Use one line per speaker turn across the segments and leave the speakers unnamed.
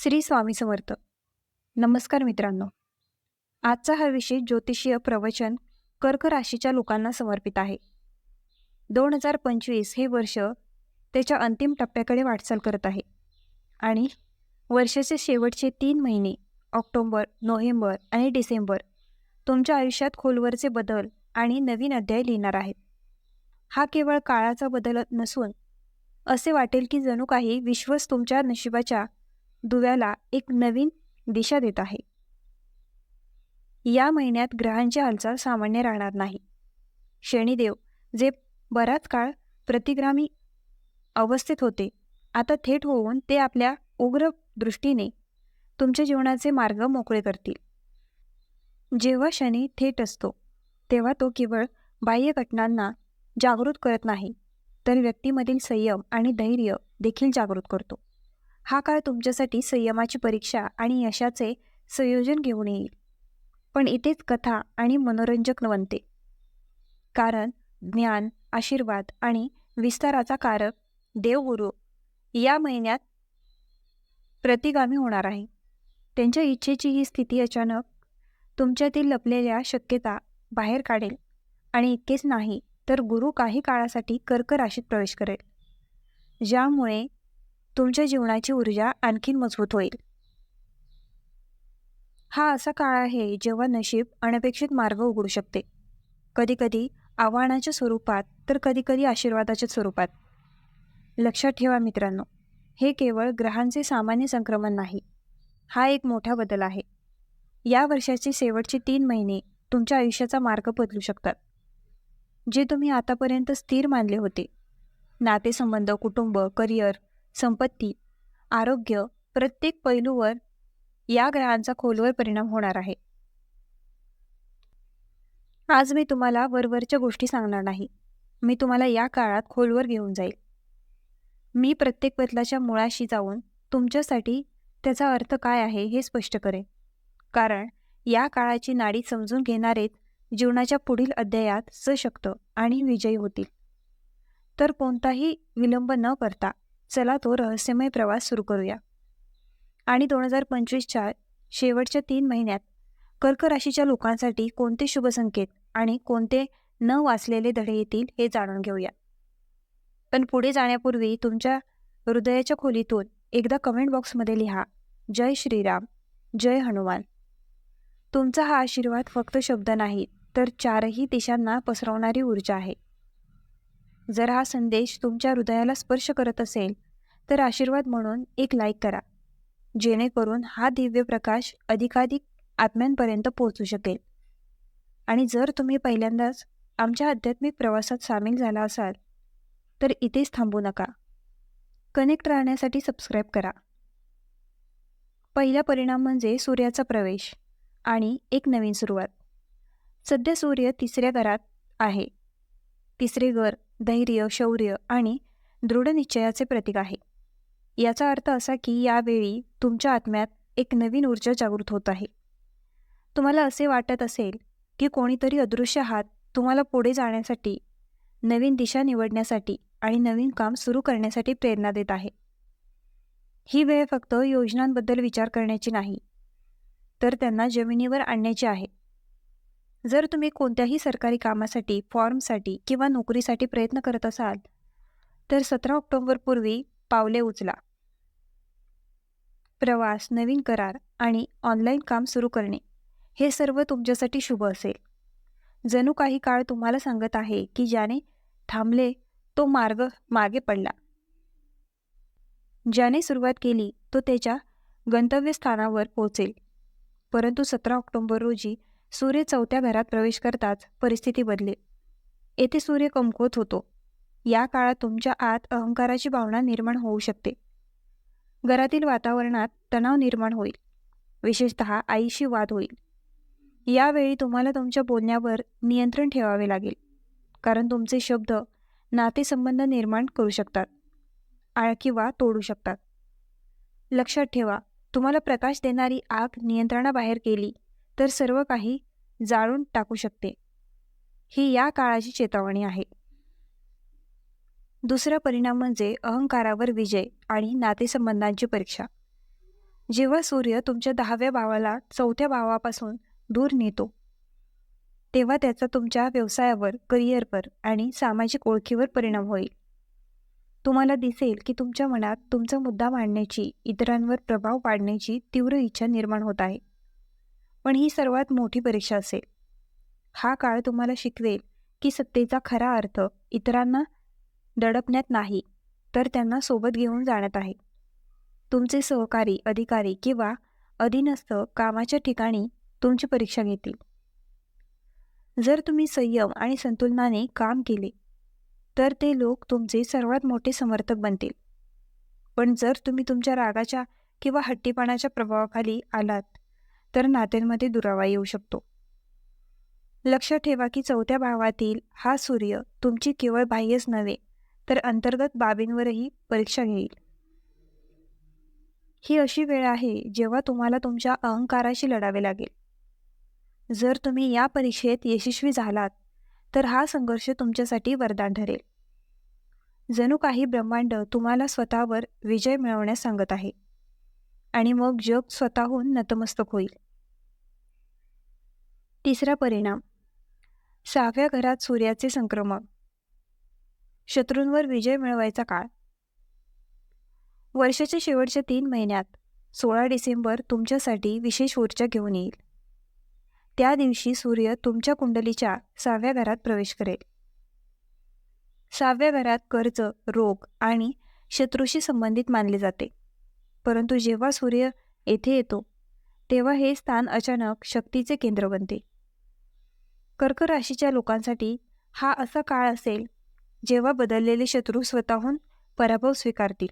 श्री स्वामी समर्थ. नमस्कार मित्रांनो. आजचा हा विषय ज्योतिषीय प्रवचन कर्क राशीच्या लोकांना समर्पित आहे. दोन हजार पंचवीस हे वर्ष त्याच्या अंतिम टप्प्याकडे वाटचाल करत आहे. आणि वर्षाचे शेवटचे तीन महिने ऑक्टोंबर नोव्हेंबर आणि डिसेंबर तुमच्या आयुष्यात खोलवरचे बदल आणि नवीन अध्याय लिहिणार आहेत. हा केवळ काळाचा बदल नसून असे वाटेल की जणू काही विश्वच तुमच्या नशिबाच्या दुव्याला एक नवीन दिशा देत आहे. या महिन्यात ग्रहांची हालचाल सामान्य राहणार नाही. शनिदेव जे बराच काळ प्रतिग्रामी अवस्थेत होते आता थेट होऊन ते आपल्या उग्र दृष्टीने तुमच्या जीवनाचे मार्ग मोकळे करतील. जेव्हा शनी थेट असतो तेव्हा तो केवळ बाह्य घटनांना जागृत करत नाही तर व्यक्तीमधील संयम आणि धैर्य देखील जागृत करतो. हा काळ तुमच्यासाठी संयमाची परीक्षा आणि यशाचे संयोजन घेऊन येईल. पण इथेच कथा आणि मनोरंजक बनते कारण ज्ञान आशीर्वाद आणि विस्ताराचा कारक देवगुरु या महिन्यात प्रतिगामी होणार आहे. त्यांच्या इच्छेची ही स्थिती अचानक तुमच्यातील लपलेल्या शक्यता बाहेर काढेल आणि इतकेच नाही तर गुरु काही काळासाठी कर्क राशीत प्रवेश करेल. ज्यामुळे तुमच्या जीवनाची ऊर्जा आणखीन मजबूत होईल. हा असा काळ आहे जेव्हा नशीब अनपेक्षित मार्ग उघडू शकते. कधीकधी आव्हानाच्या स्वरूपात तर कधीकधी आशीर्वादाच्या स्वरूपात. लक्षात ठेवा मित्रांनो हे केवळ ग्रहांचे सामान्य संक्रमण नाही हा एक मोठा बदल आहे. या वर्षाचे शेवटचे तीन महिने तुमच्या आयुष्याचा मार्ग बदलू शकतात. जे तुम्ही आतापर्यंत स्थिर मानले होते. नातेसंबंध कुटुंब करिअर संपत्ती आरोग्य प्रत्येक पैलूवर या ग्रहांचा खोलवर परिणाम होणार आहे. आज मी तुम्हाला वरवरच्या गोष्टी सांगणार नाही. मी तुम्हाला या काळात खोलवर घेऊन जाईल. मी प्रत्येक बदलाच्या मुळाशी जाऊन तुमच्यासाठी त्याचा अर्थ काय आहे हे स्पष्ट करेन. कारण या काळाची नाडी समजून घेणारेच जीवनाच्या पुढील अध्यायात सशक्त आणि विजयी होतील. तर कोणताही विलंब न करता चला तो रहस्यमय प्रवास सुरू करूया. आणि दोन हजार पंचवीसच्या शेवटच्या तीन महिन्यात कर्क राशीच्या लोकांसाठी कोणते शुभसंकेत आणि कोणते न वाचलेले धडे येतील हे जाणून घेऊया. पण पुढे जाण्यापूर्वी तुमच्या हृदयाच्या खोलीतून एकदा कमेंट बॉक्समध्ये लिहा जय श्रीराम जय हनुमान. तुमचा हा आशीर्वाद फक्त शब्द नाही तर चारही दिशांना पसरवणारी ऊर्जा आहे. जर हा संदेश तुमच्या हृदयाला स्पर्श करत असेल तर आशीर्वाद म्हणून एक लाईक करा जेणेकरून हा दिव्य प्रकाश अधिकाधिक आत्म्यांपर्यंत पोहोचू शकेल. आणि जर तुम्ही पहिल्यांदाच आमच्या आध्यात्मिक प्रवासात सामील झाला असाल तर इथेच थांबू नका. कनेक्ट राहण्यासाठी सबस्क्राईब करा. पहिला परिणाम म्हणजे सूर्याचा प्रवेश आणि एक नवीन सुरुवात. सध्या सूर्य तिसऱ्या घरात आहे. तिसरे घर धैर्य शौर्य आणि दृढनिश्चयाचे प्रतीक आहे. याचा अर्थ असा की यावेळी तुमच्या आत्म्यात एक नवीन ऊर्जा जागृत होत आहे. तुम्हाला असे वाटत असेल की कोणीतरी अदृश्य हात तुम्हाला पुढे जाण्यासाठी नवीन दिशा निवडण्यासाठी आणि नवीन काम सुरू करण्यासाठी प्रेरणा देत आहे. ही वेळ फक्त योजनांबद्दल विचार करण्याची नाही तर त्यांना जमिनीवर आणण्याची आहे. जर तुम्ही कोणत्याही सरकारी कामासाठी फॉर्मसाठी किंवा नोकरीसाठी प्रयत्न करत असाल तर सतरा ऑक्टोबरपूर्वी पावले उचला. प्रवास नवीन करार आणि ऑनलाईन काम सुरू करणे हे सर्व तुमच्यासाठी शुभ असेल. जणू काही काळ तुम्हाला सांगत आहे की ज्याने थांबले तो मार्ग मागे पडला. ज्याने सुरुवात केली तो त्याच्या गंतव्यस्थानावर पोहोचेल. परंतु सतरा ऑक्टोबर रोजी सूर्य चौथ्या घरात प्रवेश करताच परिस्थिती बदलेल येथे सूर्य कमकुवत होतो. या काळात तुमच्या आत अहंकाराची भावना निर्माण होऊ शकते. घरातील वातावरणात तणाव निर्माण होईल. विशेषत आईशी वाद होईल. यावेळी तुम्हाला तुमच्या बोलण्यावर नियंत्रण ठेवावे लागेल. कारण तुमचे शब्द नातेसंबंध निर्माण करू शकतात. आळ किंवा तोडू शकतात. लक्षात ठेवा तुम्हाला प्रकाश देणारी आग नियंत्रणाबाहेर गेली तर सर्व काही जाळून टाकू शकते. ही या काळाची चेतावणी आहे. दुसरा परिणाम म्हणजे अहंकारावर विजय आणि नातेसंबंधांची परीक्षा. जेव्हा सूर्य तुमच्या दहाव्या भावाला चौथ्या भावापासून दूर नेतो तेव्हा त्याचा तुमच्या व्यवसायावर करिअरवर आणि सामाजिक ओळखीवर परिणाम होईल. तुम्हाला दिसेल की तुमच्या मनात तुमचा मुद्दा मांडण्याची इतरांवर प्रभाव पाडण्याची तीव्र इच्छा निर्माण होत आहे. पण ही सर्वात मोठी परीक्षा असेल. हा काळ तुम्हाला शिकवेल की सत्तेचा खरा अर्थ इतरांना दडपण्यात नाही तर त्यांना सोबत घेऊन जाण्यात आहे. तुमचे सहकारी अधिकारी किंवा अधीनस्थ कामाच्या ठिकाणी तुमची परीक्षा घेतील. जर तुम्ही संयम आणि संतुलनाने काम केले तर ते लोक तुमचे सर्वात मोठे समर्थक बनतील. पण जर तुम्ही तुमच्या रागाच्या किंवा हट्टीपणाच्या प्रभावाखाली आलात तर नात्यांमध्ये दुरावा येऊ शकतो. लक्षात ठेवा की चौथ्या भावातील हा सूर्य तुमची केवळ बाह्यच नव्हे तर अंतर्गत बाबींवरही परीक्षा घेईल. ही अशी वेळ आहे जेव्हा तुम्हाला तुमच्या अहंकाराशी लढावे लागेल. जर तुम्ही या परीक्षेत यशस्वी झालात तर हा संघर्ष तुमच्यासाठी वरदान ठरेल. जणू काही ब्रह्मांड तुम्हाला स्वतःवर विजय मिळवण्यास सांगत आहे. आणि मग जग स्वतःहून नतमस्तक होईल. तिसरा परिणाम. सहाव्या घरात सूर्याचे संक्रमण. शत्रूंवर विजय मिळवायचा काळ. वर्षाच्या शेवटच्या तीन महिन्यात सोळा डिसेंबर तुमच्यासाठी विशेष ऊर्जा घेऊन येईल. त्या दिवशी सूर्य तुमच्या कुंडलीच्या सहाव्या घरात प्रवेश करेल. सहाव्या घरात कर्ज रोग आणि शत्रूशी संबंधित मानले जाते. परंतु जेव्हा सूर्य येथे येतो तेव्हा हे स्थान अचानक शक्तीचे केंद्र बनते. कर्क राशीच्या लोकांसाठी हा असा काळ असेल जेव्हा बदललेले शत्रू स्वतःहून पराभव स्वीकारतील.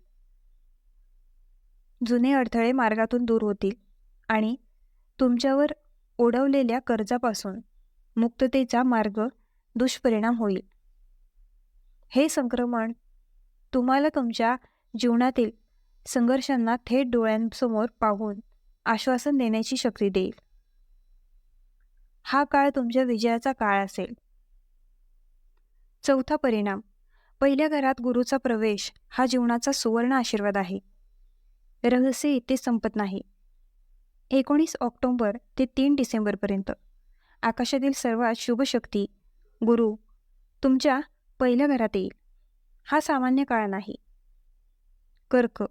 जुने अडथळे मार्गातून दूर होतील आणि तुमच्यावर ओढवलेल्या कर्जापासून मुक्ततेचा मार्ग दुष्परिणाम होईल. हे संक्रमण तुम्हाला तुमच्या जीवनातील संघर्षांना थेट डोळ्यांसमोर पाहून आश्वासन देण्याची शक्ती देईल. हा काळ तुमच्या विजयाचा काळ असेल. चौथा परिणाम. पहिल्या घरात गुरुचा प्रवेश हा जीवनाचा सुवर्ण आशीर्वाद आहे. रहस्य इथे संपत नाही. एकोणीस ऑक्टोंबर ते तीन डिसेंबरपर्यंत. आकाशातील सर्वात शुभ शक्ती गुरु तुमच्या पहिल्या घरात येईल. हा सामान्य काळ नाही. कर्क.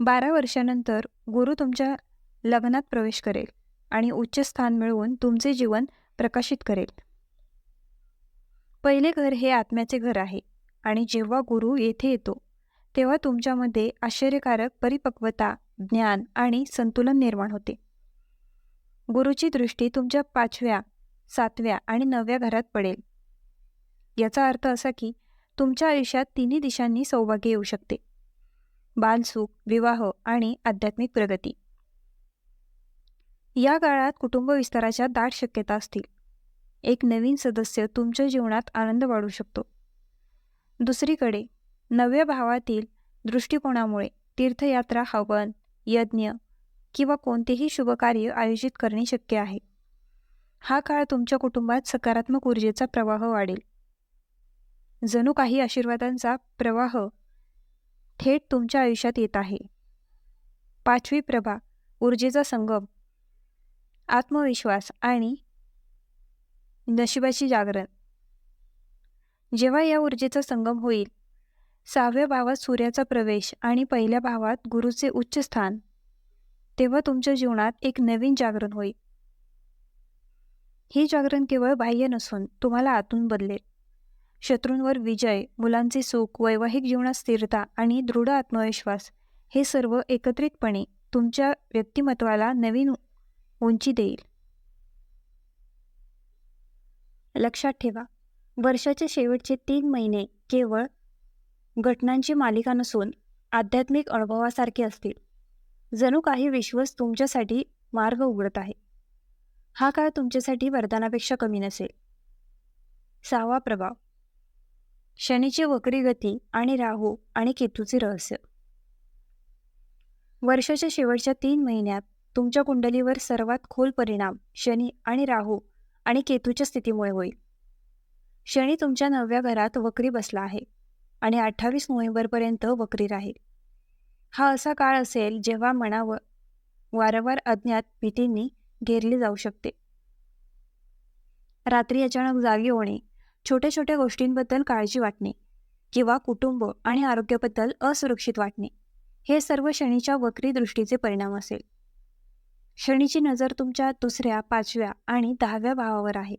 बारा वर्षानंतर गुरु तुमच्या लग्नात प्रवेश करेल आणि उच्च स्थान मिळवून तुमचे जीवन प्रकाशित करेल. पहिले घर हे आत्म्याचे घर आहे आणि जेव्हा गुरु येथे येतो तेव्हा तुमच्यामध्ये आश्चर्यकारक परिपक्वता ज्ञान आणि संतुलन निर्माण होते. गुरुची दृष्टी तुमच्या पाचव्या सातव्या आणि नवव्या घरात पडेल. याचा अर्थ असा की तुमच्या आयुष्यात तिन्ही दिशांनी सौभाग्य येऊ शकते. बालसुख विवाह आणि आध्यात्मिक प्रगती. या काळात कुटुंब विस्ताराच्या दाट शक्यता असतील. एक नवीन सदस्य तुमच्या जीवनात आनंद वाढू शकतो. दुसरीकडे नव्या भावातील दृष्टिकोनामुळे तीर्थयात्रा हवन यज्ञ किंवा कोणतेही शुभकार्य आयोजित करणे शक्य आहे. हा काळ तुमच्या कुटुंबात सकारात्मक ऊर्जेचा प्रवाह वाढेल. जणू काही आशीर्वादांचा प्रवाह थेट तुमच्या आयुष्यात येत आहे. पाचवी प्रभा ऊर्जेचा संगम. आत्मविश्वास आणि नशिबाची जागरण. जेव्हा या ऊर्जेचा संगम होईल सहाव्या भावात सूर्याचा प्रवेश आणि पहिल्या भावात गुरुचे उच्च स्थान तेव्हा तुमच्या जीवनात एक नवीन जागरण होईल. हे जागरण केवळ बाह्य नसून तुम्हाला आतून बदलेल. शत्रूंवर विजय मुलांचे सुख वैवाहिक जीवनात स्थिरता आणि दृढ आत्मविश्वास हे सर्व एकत्रितपणे तुमच्या व्यक्तिमत्वाला नवीन उंची देईल. लक्षात ठेवा वर्षाचे शेवटचे तीन महिने केवळ घटनांची मालिका नसून आध्यात्मिक अनुभवासारखे असतील. जणू काही विश्वस तुमच्यासाठी मार्ग उघडत आहे. हा काळ तुमच्यासाठी वरदानापेक्षा कमी नसेल. सहावा प्रभाव शनीची वक्री गती आणि राहू आणि केतूचे रहस्य. वर्षाच्या शेवटच्या तीन महिन्यात तुमच्या कुंडलीवर सर्वात खोल परिणाम शनी आणि राहू आणि केतूच्या स्थितीमुळे होईल. शनी तुमच्या नवव्या घरात वक्री बसला आहे आणि अठ्ठावीस नोव्हेंबरपर्यंत वक्री राहील. हा असा काळ असेल जेव्हा मनावर वारंवार अज्ञात भीतींनी घेरली जाऊ शकते. रात्री अचानक जागी होणे छोट्या छोट्या गोष्टींबद्दल काळजी वाटणे किंवा कुटुंब आणि आरोग्याबद्दल असुरक्षित वाटणे हे सर्व शनीच्या वक्री दृष्टीचे परिणाम असेल. शनीची नजर तुमच्या दुसऱ्या पाचव्या आणि दहाव्या भावावर आहे.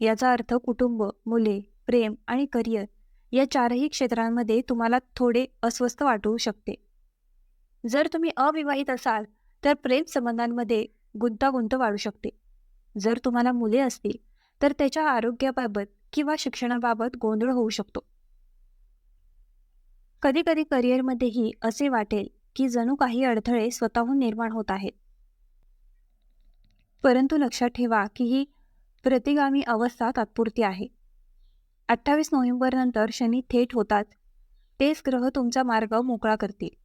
याचा अर्थ कुटुंब मुले प्रेम आणि करिअर या चारही क्षेत्रांमध्ये तुम्हाला थोडे अस्वस्थ वाटू शकते. जर तुम्ही अविवाहित असाल तर प्रेम संबंधांमध्ये गुंतागुंत वाढू शकते. जर तुम्हाला मुले असतील तर त्याच्या आरोग्याबाबत किंवा शिक्षणाबाबत गोंधळ होऊ शकतो. कधीकधी करिअरमध्येही असे वाटेल की जणू काही अडथळे स्वतःहून निर्माण होत आहेत. परंतु लक्षात ठेवा की ही प्रतिगामी अवस्था तात्पुरती आहे. अठ्ठावीस नोव्हेंबरनंतर शनी थेट होतात. तेच ग्रह तुमचा मार्ग मोकळा करतील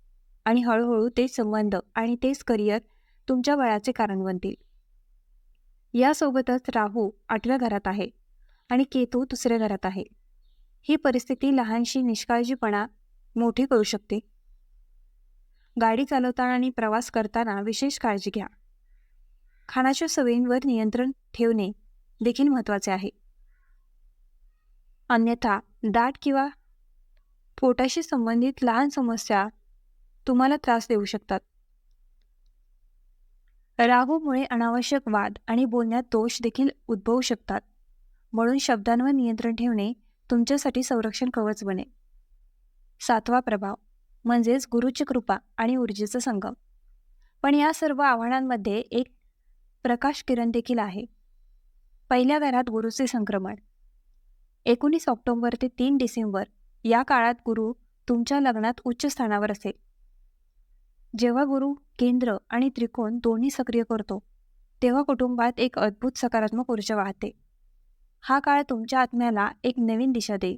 आणि हळूहळू तेच संबंध आणि तेच करिअर तुमच्या वयाचे कारण बनतील. यासोबतच राहू आठव्या घरात आहे आणि केतू दुसऱ्या घरात आहे. ही परिस्थिती लहानशी निष्काळजीपणा मोठी करू शकते. गाडी चालवताना आणि प्रवास करताना विशेष काळजी घ्या. खाण्याच्या सवयींवर नियंत्रण ठेवणे देखील महत्त्वाचे आहे. अन्यथा दाट किंवा पोटाशी संबंधित लहान समस्या तुम्हाला त्रास देऊ शकतात. राहूमुळे अनावश्यक वाद आणि बोलण्यात दोष देखील उद्भवू शकतात. म्हणून शब्दांवर नियंत्रण ठेवणे तुमच्यासाठी संरक्षण कवच बने. सातवा प्रभाव म्हणजेच गुरुची कृपा आणि ऊर्जेचा संगम. पण या सर्व आव्हानांमध्ये एक प्रकाश किरण देखील आहे. पहिल्या घरात गुरुचे संक्रमण. एकोणीस ऑक्टोबर ते तीन डिसेंबर या काळात गुरु तुमच्या लग्नात उच्च स्थानावर असेल. जेव्हा गुरु केंद्र आणि त्रिकोण दोन्ही सक्रिय करतो तेव्हा कुटुंबात एक अद्भुत सकारात्मक ऊर्जा वाहते. हा काळ तुमच्या आत्म्याला एक नवीन दिशा देईल.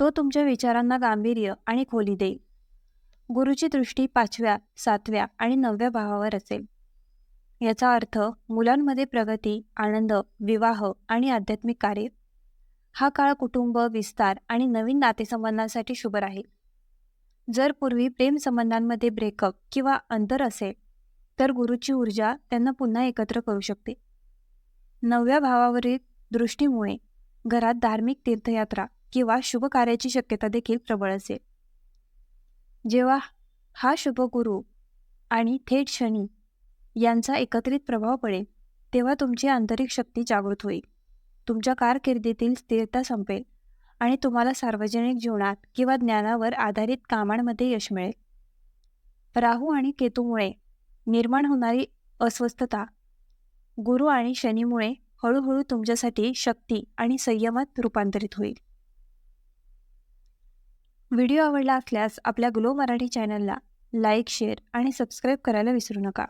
तो तुमच्या विचारांना गांभीर्य आणि खोली देईल. गुरुची दृष्टी पाचव्या सातव्या आणि नवव्या भावावर असेल. याचा अर्थ मुलांमध्ये प्रगती आनंद विवाह आणि आध्यात्मिक कार्य. हा काळ कुटुंब विस्तार आणि नवीन नातेसंबंधांसाठी शुभ राहील. जर पूर्वी प्रेमसंबंधांमध्ये ब्रेकअप किंवा अंतर असेल तर गुरुची ऊर्जा त्यांना पुन्हा एकत्र करू शकते. नवव्या भावावरील दृष्टीमुळे घरात धार्मिक तीर्थयात्रा किंवा शुभ कार्याची शक्यता देखील प्रबळ असेल. जेव्हा हा शुभ गुरु आणि थेट शनी यांचा एकत्रित प्रभाव पडेल तेव्हा तुमची आंतरिक शक्ती जागृत होईल. तुमच्या कारकिर्दीतील स्थिरता संपेल. आणि तुम्हाला सार्वजनिक जीवनात किंवा ज्ञानावर आधारित कामांमध्ये यश मिळेल. राहू आणि केतूमुळे निर्माण होणारी अस्वस्थता गुरु आणि शनीमुळे हळूहळू तुमच्यासाठी शक्ती आणि संयमात रूपांतरित होईल. व्हिडिओ आवडला असल्यास आपल्या ग्लो मराठी चॅनलला लाईक शेअर आणि सबस्क्राईब करायला विसरू नका.